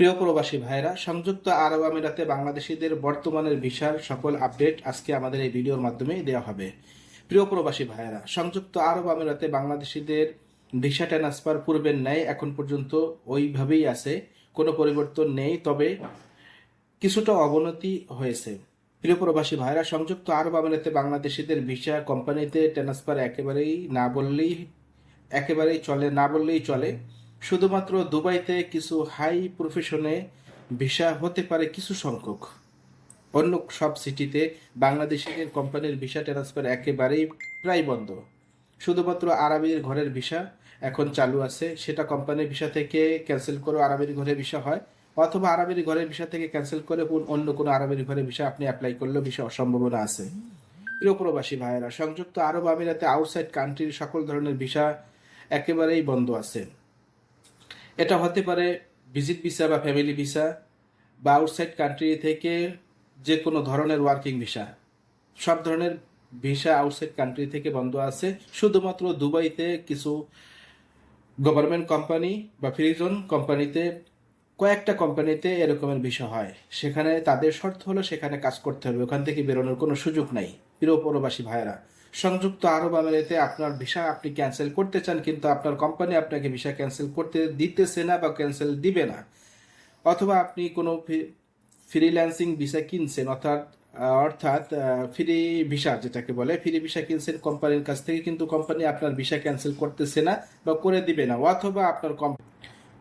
প্রিয় প্রবাসী ভাইরা সংযুক্ত আরব আমিরাতে বাংলাদেশিদের বর্তমানের ভিসার সকল আপডেট আজকে আমাদের এই ভিডিওর মাধ্যমে দেওয়া হবে। প্রিয় প্রবাসী ভাইরা সংযুক্ত আরব আমিরাতে বাংলাদেশিদের ভিসা ট্রান্সফার পূর্বের ন্যায় এখন পর্যন্ত ওইভাবেই আছে, কোনো পরিবর্তন নেই, তবে কিছুটা অবনতি হয়েছে। প্রিয় প্রবাসী ভাইরা সংযুক্ত আরব আমিরাতে বাংলাদেশিদের ভিসা কোম্পানিতে ট্রান্সফার একেবারেই না বললেই, একেবারেই চলে, না বললেই চলে। শুধুমাত্র দুবাইতে কিছু হাই প্রফেশনে ভিসা হতে পারে কিছু সংখ্যক। অন্য সব সিটিতে বাংলাদেশিদের কোম্পানির ভিসা ট্রান্সফার একেবারেই প্রায় বন্ধ। শুধুমাত্র আরবির ঘরের ভিসা এখন চালু আছে। সেটা কোম্পানির ভিসা থেকে ক্যান্সেল করে আরবের ঘরে ভিসা হয়, অথবা আরবের ঘরের ভিসা থেকে ক্যান্সেল করে অন্য কোনো আরবের ঘরে ভিসা আপনি অ্যাপ্লাই করলেও ভিসা সম্ভাবনা আছে। প্রিয় প্রবাসী ভাইয়েরা, সংযুক্ত আরব আমিরাতে আউটসাইড কান্ট্রির সকল ধরনের ভিসা একেবারেই বন্ধ আছে। এটা হতে পারে ভিজিট ভিসা বা ফ্যামিলি ভিসা বা আউটসাইড কান্ট্রি থেকে যে কোনো ধরনের ওয়ার্কিং ভিসা। সব ধরনের ভিসা আউটসাইড কান্ট্রি থেকে বন্ধ আছে। শুধুমাত্র দুবাইতে কিছু গভর্নমেন্ট কোম্পানি বা ফ্রিজন কোম্পানিতে কয়েকটা কোম্পানিতে এরকমের বিষয় হয়। সেখানে তাদের শর্ত হলো সেখানে কাজ করতে হবে। ওখান থেকে বেরোনোর কোনো সুযোগ নাই। প্রিয় প্রবাসী ভাইয়েরা। সংযুক্ত আরব আমিরাতে আপনার ভিসা আপনি ক্যান্সেল করতে চান, কিন্তু আপনার কোম্পানি আপনাকে ভিসা ক্যান্সেল করতে দিতেছে না বা ক্যান্সেল দিবে না। অথবা আপনি কোনো ফ্রিল্যান্সিং ভিসা কিনছেন, অর্থাৎ অর্থাৎ ফ্রি ভিসা যেটাকে বলে ফ্রি ভিসা কিনছেন কোম্পানির কাছ থেকে, কিন্তু কোম্পানি আপনার ভিসা ক্যান্সেল করতেছে না বা করে দিবে না, অথবা আপনার কম-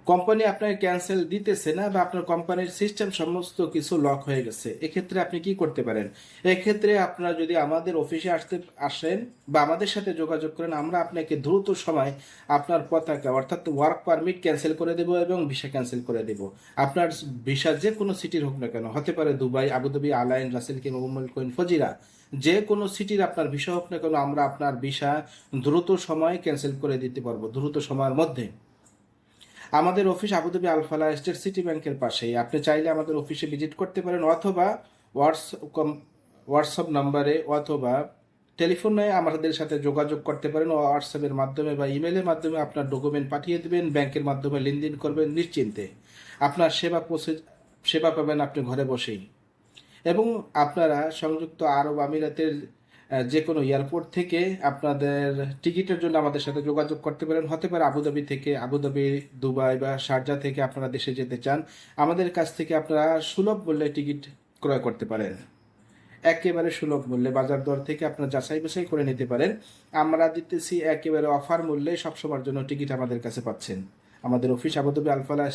কোম্পানি আপনাকে ক্যান্সেল দিতেছে না বা আপনার কোম্পানির সিস্টেম সমস্ত কিছু লক হয়ে গেছে, এক্ষেত্রে আপনি কি করতে পারেন? এক্ষেত্রে আপনারা যদি আমাদের অফিসে আসতে, আসেন বা আমাদের সাথে যোগাযোগ করেন, আমরা আপনাকে দ্রুত সময় আপনার পতাকা অর্থাৎ ওয়ার্ক পারমিট ক্যান্সেল করে দেব এবং ভিসা ক্যান্সেল করে দেব। আপনার ভিসা যে কোনো সিটির হোক না কেন, হতে পারে দুবাই, আবুধাবি, আলাইন, রাসেল কিংবা উমল কোইন ফজিরা, যে কোনো সিটির আপনার ভিসা হোক না কেন, আমরা আপনার ভিসা দ্রুত সময় ক্যান্সেল করে দিতে পারব, দ্রুত সময়ের মধ্যে। আমাদের office Abu Dhabi Al Falah state city ব্যাংকের পাশেই। আপনি চাইলে আমাদের অফিসে ভিজিট করতে পারেন অথবা হোয়াটসঅ্যাপ নাম্বারে অথবা টেলিফোনে আমাদের সাথে যোগাযোগ করতে পারেন। হোয়াটসঅ্যাপের মাধ্যমে বা ইমেলের মাধ্যমে আপনার ডকুমেন্ট পাঠিয়ে দেবেন ব্যাংকের মাধ্যমে লেনদেন করবেন নিশ্চিন্তে। আপনার সেবা পৌঁছে সেবা পাবেন আপনি ঘরে বসেই। এবং আপনারা সংযুক্ত আরব আমিরাতের যে কোনো এয়ারপোর্ট থেকে আপনাদের টিকিটের জন্য আমাদের সাথে যোগাযোগ করতে পারেন। হতে পারে আবুধাবি থেকে আবুধাবি, দুবাই বা শারজা থেকে আপনারা দেশে যেতে চান। আমাদের কাছ থেকে আপনারা সুলভ মূল্যে টিকিট ক্রয় করতে পারেন। একেবারে সুলভ মূল্যে বাজার দর থেকে আপনারা যাচাই বাছাই করে নিতে পারেন। আমরা দিতেছি একেবারে অফার মূল্যে সবসময়ের জন্য টিকিট আমাদের কাছে পাচ্ছেন। আমাদের অফিস আবুধাবি আলফালা